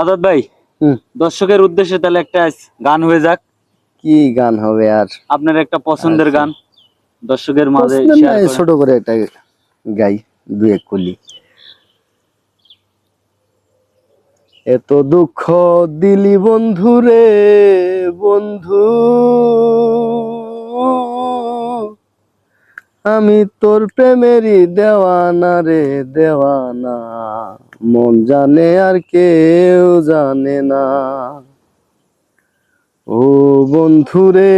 আজাদ ভাই। দর্শকের উদ্দেশ্যে তাহলে একটা গান হয়ে যাক কি গান হবে আর আপনার একটা পছন্দের আচ্ছা। গান দর্শকের মাঝে। ছোট করে একটা গাই দু এক কলি এত দুঃখ দিলি বন্ধু রে বন্ধু আমি তোর প্রেমেরই দেওয়ানা রে, দেওয়ানা। মন জানে আর কেউ জানে না। ও বন্ধু রে।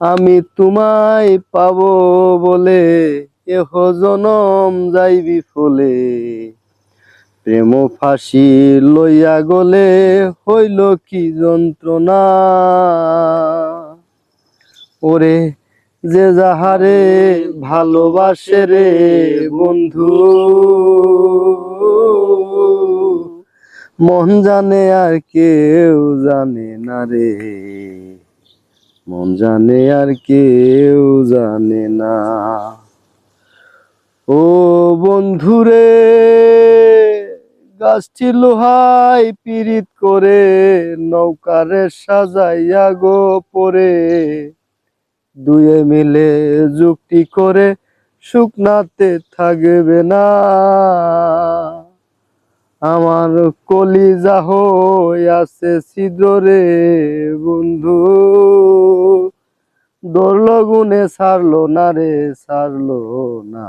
আমি তোমায় পাবো বলে, এহ জনম যাইবি ফলে। প্রেম ফাঁসি লইয়া গলে হইল কি যন্ত্রণা? ওরে যে যাহারে ভালোবাসে রে বন্ধু, মন জানে আর কেউ জানে না রে। মন জানে আর কেউ জানে না। ও বন্ধুরে গাছটি লোহাই পিরিত করে নৌকারে সাজাইয়া গো পরে। দুয়ে মিলে যুক্তি করে শুকনাতে থাকবে না। আমার কলিজা হই আছে ছিদ্র রে বন্ধু। দোল গুনে ছাড়লো না রে ছাড়লো না।